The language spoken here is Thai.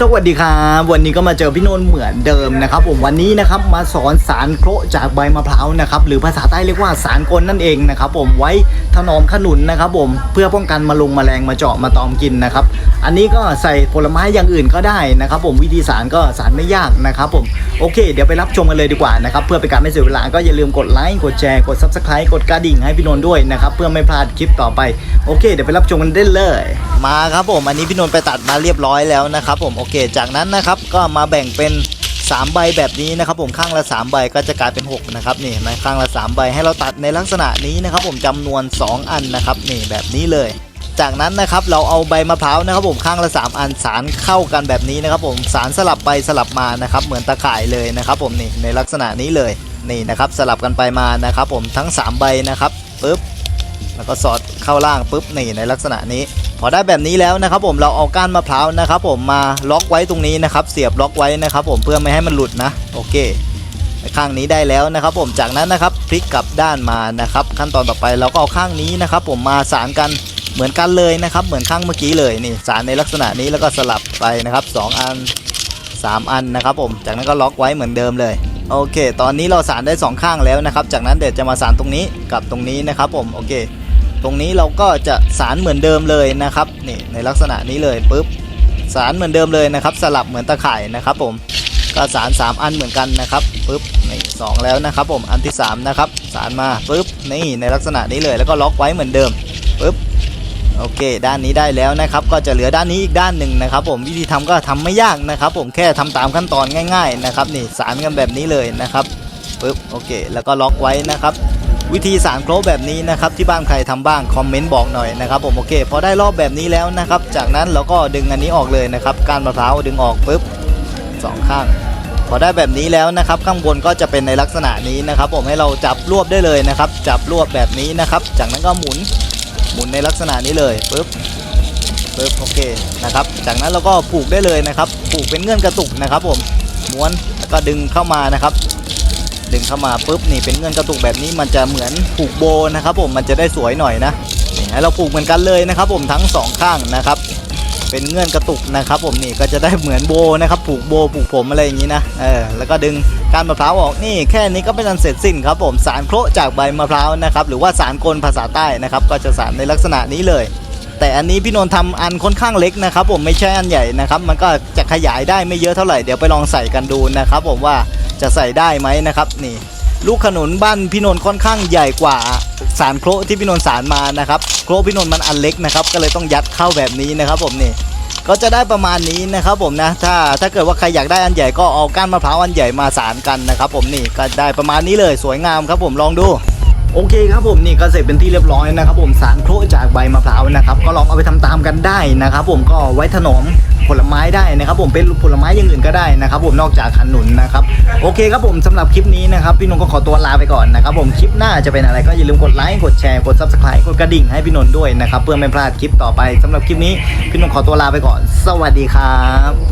สวัสดีครับวันนี้ก็มาเจอพี่นนท์เหมือนเดิมนะครับผมวันนี้นะครับมาสอนสารโคระจากใบมะพร้าวนะครับหรือภาษาใต้เรียกว่าสารกลนั่นเองนะครับผมไว้ ถนอมขนุนนะครับผมเพื่อป้องกันมาลงมแมลงมาเจาะมาตอมกินนะครับ อันนี้ก็ใส่ผลไม้อย่างอื่นก็ได้นะครับ ผมวิธีสารก็สารไม่ยากนะครับผมโอเค เดี๋ยวไปรับชมกันเลยดีกว่านะครับเพื่อเป็นการไม่เสียเวลาก็อย่าลืมกดไลค์กดแชร์กด subscribe กดกระดิ่งให้พี่นนท์ด้วยนะครับเพื่อไม่พลาดคลิปต่อไปโอเค เดี๋ยวไปรับชมกันได้เลย มาครับผมอันนี้พี่นนท์ไปตัดมาเรียบร้อยแล้วนะครับผมโอเค จากนั้นนะครับก็มาแบ่งเป็น 3 ใบแบบนี้นะครับผมข้างละ 3 ใบก็จะกลายเป็น 6 นะครับนี่นะข้างละ 3 ใบให้เราตัดในลักษณะนี้นะครับผมจำนวน 2 อันนะครับนี่แบบนี้เลย จากนั้นนะครับเราเอาใบมะพร้าวนะครับผมข้างละ 3 อันสารเข้ากันแบบนี้นะครับผมสารสลับไปสลับมานะครับเหมือนตะข่ายเลยนะครับผมนี่ในลักษณะนี้เลยนี่นะครับสลับกันไปมานะครับผมทั้ง 3 ใบนะครับปึ๊บแล้วก็สอดเข้าล่างปุ๊บนี่ในลักษณะนี้ อได้แบบนี้แล้วนะครับ ผมเราเอาก้านมะพร้าวนะครับ ผมมาล็อกไว้ตรงนี้นะครับเสียบล็อกไว้นะครับ ผมเพื่อไม่ให้มันหลุดนะโอเคข้างนี้ได้แล้วนะครับ ผมจากนั้นนะครับพลิกกลับด้านมานะครับ ขั้นตอนต่อไปเราก็เอาข้างนี้นะครับ ผมมาสานกันเหมือนกันเลยนะครับ เหมือนข้างเมื่อกี้เลยนี่สานในลักษณะนี้แล้วก็สลับไปนะครับสองอัน 3 อันนะครับ ผมจากนั้นก็ล็อกไว้เหมือนเดิมเลยโอเค ตอนนี้เราสานได้ 2 ข้างแล้วนะครับ จากนั้นเดี๋ยวจะมาสานตรงนี้กับตรงนี้นะครับ ผมโอเค ตรงนี้เราก็จะสารเหมือนเดิมเลยนะครับนี่ในลักษณะนี้เลยปุ๊บสารเหมือนเดิมเลยนะครับ สลับเหมือนตะข่ายนะครับผมก็สาร3อันเหมือนกันนะครับปุ๊บนี่สองแล้วนะครับผมอันที่3นะครับสารมาปุ๊บนี่ในลักษณะนี้เลยแล้วก็ล็อกไว้เหมือนเดิมปุ๊บโอเค ด้านนี้ได้แล้วนะครับ ก็จะเหลือด้านนี้อีกด้านหนึ่งนะครับ ผมวิธีทำก็ทำไม่ยากนะครับ ผมแค่ทำตามขั้นตอนง่าย ๆ นะครับนี่สารกันแบบนี้เลยนะครับปุ๊บโอเค แล้วก็ล็อกไว้นะครับ วิธีสารโครแบบนี้นะครับที่บ้านใครทำบ้างคอมเมนต์บอกหน่อยนะครับผมโอเคพอได้รอบแบบนี้แล้วนะครับ จากนั้นเราก็ดึงอันนี้ออกเลยนะครับกานมะพร้าวดึงออกปุ๊บสองข้าง พอได้แบบนี้แล้วนะครับ ข้างบนก็จะเป็นในลักษณะนี้นะครับ ผมให้เราจับรวบได้เลยนะครับ จับรวบแบบนี้นะครับ จากนั้นก็หมุนหมุนในลักษณะนี้เลยปุ๊บปุ๊บโอเคนะครับ จากนั้นเราก็ผูกได้เลยนะครับ ผูกเป็นเงื่อนกระตุกนะครับ ผมม้วนแล้วก็ดึงเข้ามานะครับ ดึงเข้ามาปุ๊บนี่เป็นเงื่อนกระตุกแบบนี้มันจะเหมือนผูกโบนะครับผมมันจะได้สวยหน่อยนะนี่ให้เราผูกเหมือนกันเลยนะครับผมทั้งสองข้างนะครับ เป็นเงื่อนกระตุกนะครับ ผมนี่ก็จะได้เหมือนโบนะครับผูกโบผูกผมอะไรอย่างนี้นะเออแล้วก็ดึงกานมะพร้าวออกนี่แค่นี้ก็เป็นอันเสร็จสิ้นครับผมสารโคระจากใบมะพร้าวนะครับหรือว่าสารกลภาษาใต้นะครับ ก็จะสารในลักษณะนี้เลยแต่อันนี้พี่นนท์ทำอันค่อนข้างเล็กนะครับผมไม่ใช่อันใหญ่นะครับ มันก็จะขยายได้ไม่เยอะเท่าไหร่เดี๋ยวไปลองใส่กันดูนะครับผมว่า จะใส่ได้ไหมนะครับนี่ลูกขนุนบ้านพี่นนท์ค่อนข้างใหญ่กว่าสารโครที่พี่นนท์สารมานะครับโครพี่นนท์มันอันเล็กนะครับก็เลยต้องยัดเข้าแบบนี้นะครับผมนี่ก็จะได้ประมาณนี้นะครับผมนะถ้าถ้าเกิดว่าใครอยากได้อันใหญ่ก็เอาก้านมะพร้าวอันใหญ่มาสารกันนะครับผมนี่ก็ได้ประมาณนี้เลยสวยงามครับผมลองดู โอเคครับผมนี่ก็เสร็จเป็นที่เรียบร้อยนะครับผมสารโครจากใบมะพร้าวนะครับ ก็ลองเอาไปทำตามกันได้นะครับผมก็ไว้ถนอมผลไม้ได้นะครับ ผมเป็นผลไม้อย่างอื่นก็ได้นะครับ ผมนอกจากขนุนนะครับโอเคครับผมสำหรับคลิปนี้นะครับพี่นนท์ก็ขอตัวลาไปก่อนนะครับผมคลิปหน้าจะเป็นอะไรก็อย่าลืมกดไลค์กดแชร์กด subscribe กดกระดิ่งให้พี่นนท์ด้วยนะครับเพื่อไม่พลาดคลิปต่อไปสำหรับคลิปนี้พี่นนท์ขอตัวลาไปก่อน สวัสดีครับ